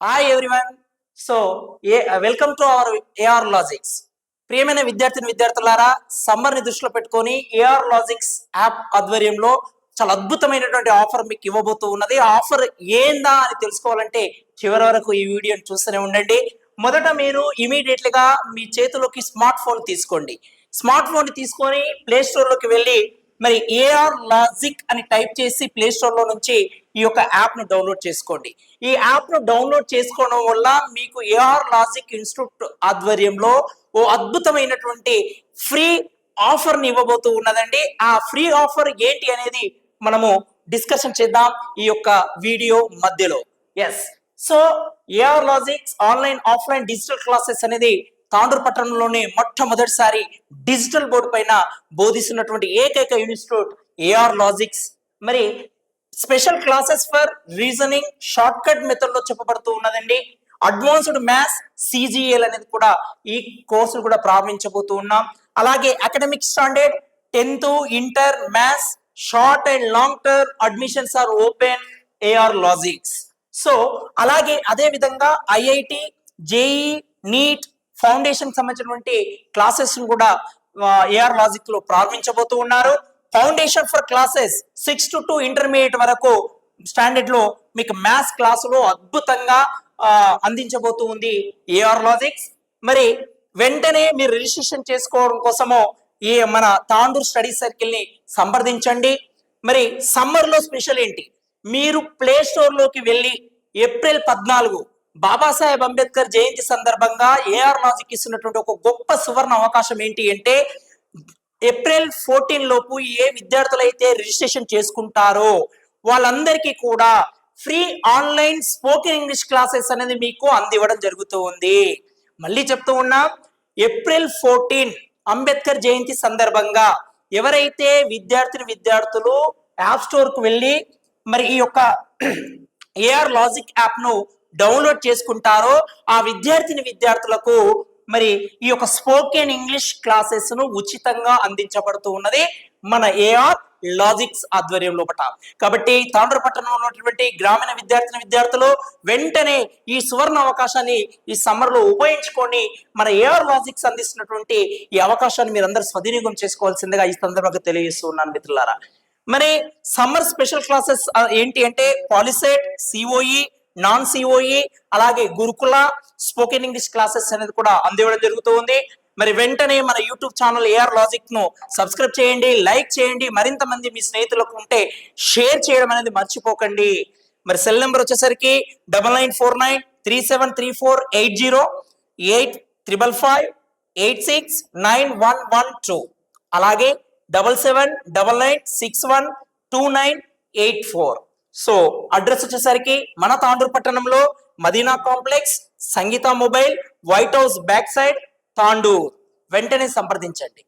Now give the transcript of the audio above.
Hi everyone so a welcome to our AR logics ప్రియమైన విద్యార్థిని విద్యార్థులారా సమ్మర్ని దృష్టిలో పెట్టుకొని ఏఆర్ లాజిక్స్ యాప్ ఆధ్వర్యంలో చాలా అద్భుతమైనటువంటి ఆఫర్ మీకు ఇవ్వబోతూ ఉన్నది. ఆఫర్ ఏందా అని తెలుసుకోవాలంటే చివరి వరకు ఈ వీడియోని చూస్తూనే ఉండండి. మొదట మీరు ఇమీడియట్గా మీ చేతిలోకి స్మార్ట్ ఫోన్ తీసుకోండి. స్మార్ట్ ఫోన్ తీసుకొని ప్లే స్టోర్లోకి వెళ్ళి మరి ఏఆర్ లాజిక్ అని టైప్ చేసి ప్లే స్టోర్లో నుంచి ఈ యొక్క యాప్ను డౌన్లోడ్ చేసుకోండి. ఈ యాప్ను డౌన్లోడ్ చేసుకోవడం వల్ల మీకు ఏఆర్ లాజిక్ ఇన్స్టిట్యూట్ ఆధ్వర్యంలో ఓ అద్భుతమైనటువంటి ఫ్రీ ఆఫర్ని ఇవ్వబోతూ ఉన్నదండి. ఆ ఫ్రీ ఆఫర్ ఏంటి అనేది మనము డిస్కషన్ చేద్దాం ఈ యొక్క వీడియో మధ్యలో. Yes so AR logics online offline digital classes అనేది తాండూరు పట్టణంలోనే మొట్టమొదటిసారి డిజిటల్ బోర్డు పైన బోధిస్తున్నటువంటి ఏకైక ఇన్స్టిట్యూట్ ఏఆర్ లాజిక్స్ మరి special classes for reasoning short cut మెథడ్లో చెప్పబడుతూ ఉన్నదండి. అడ్వాన్స్డ్ మ్యాథ్స్ సిజిఎల్ అనేది కూడా ఈ కోర్సును కూడా ప్రారంభించబోతూ ఉన్నాం. అలాగే academic standard tenth inter maths short and long term admissions are open AR logics. So అలాగే అదే విధంగా ఐఐటి జేఈ నీట్ ఫౌండేషన్ సంబంధించినటువంటి క్లాసెస్ కూడా ఏఆర్ లాజిక్లో ప్రారంభించబోతూ ఉన్నారు. Foundation for classes six to to intermediate వరకు స్టాండర్డ్లో మీకు మ్యాథ్స్ క్లాసులో అద్భుతంగా అందించబోతూ ఉంది ఏఆర్ లాజిక్స్ మరి వెంటనే మీరు రిజిస్ట్రేషన్ చేసుకోవడం కోసము ఈ మన తాండూర్ స్టడీ సర్కిల్ని సంప్రదించండి. మరి సమ్మర్లో స్పెషల్ ఏంటి? మీరు ప్లే స్టోర్లోకి వెళ్ళి ఏప్రిల్ పద్నాలుగు బాబాసాహెబ్ అంబేద్కర్ జయంతి సందర్భంగా ఏఆర్ లాజిక్ ఇస్తున్నటువంటి ఒక గొప్ప సువర్ణ అవకాశం ఏంటి అంటే ఏప్రిల్ ఫోర్టీన్ లోపు ఏ విద్యార్థులైతే రిజిస్ట్రేషన్ చేసుకుంటారో వాళ్ళందరికీ కూడా free online spoken English classes అనేది మీకు అందివ్వడం జరుగుతూ ఉంది. మళ్ళీ చెప్తూ ఉన్నా ఏప్రిల్ ఫోర్టీన్ అంబేద్కర్ జయంతి సందర్భంగా ఎవరైతే విద్యార్థిని విద్యార్థులు యాప్ స్టోర్కు వెళ్ళి మరి ఈ యొక్క ఏఆర్ లాజిక్ యాప్ను డౌన్లోడ్ చేసుకుంటారో ఆ విద్యార్థిని విద్యార్థులకు మరి ఈ యొక్క స్పోకెన్ ఇంగ్లీష్ క్లాసెస్ను ఉచితంగా అందించబడుతూ ఉన్నది మన ఏఆర్ లాజిక్స్ ఆధ్వర్యం లోపట కాబట్టి తాండ్రపట్టణంలో ఉన్నటువంటి గ్రామీణ విద్యార్థిని విద్యార్థులు వెంటనే ఈ సువర్ణ అవకాశాన్ని ఈ సమ్మర్లో ఉపయోగించుకొని మన ఏఆర్ లాజిక్స్ అందిస్తున్నటువంటి ఈ అవకాశాన్ని మీరందరూ సద్వినియోగం చేసుకోవాల్సిందిగా ఈ సందర్భంగా తెలియజేస్తున్నాను మిత్రులారా. మరి సమ్మర్ స్పెషల్ క్లాసెస్ ఏంటి అంటే పాలిసెట్ సిఓఈ నాన్ సిఓఈ అలాగే గురుకుల స్పోకెన్ ఇంగ్లీష్ క్లాసెస్ అనేది కూడా అందివ్వడం జరుగుతూ ఉంది. మరి వెంటనే మన యూట్యూబ్ ఛానల్ ఏఆర్ లాజిక్ను సబ్స్క్రైబ్ చేయండి లైక్ చేయండి మరింత మంది మీ స్నేహితులకు ఉంటే షేర్ చేయడం అనేది మర్చిపోకండి. మరి సెల్ నెంబర్ వచ్చేసరికి double nine four nine three seven three four eight zero eight triple five eight six nine one one two. అలాగే double seven double nine six one two nine eight four. So address వచ్చేసరికి మన తాండూరు పట్టణంలో Madina complex Sangeetha mobile white house back side Tandur. వెంటనే సంప్రదించండి.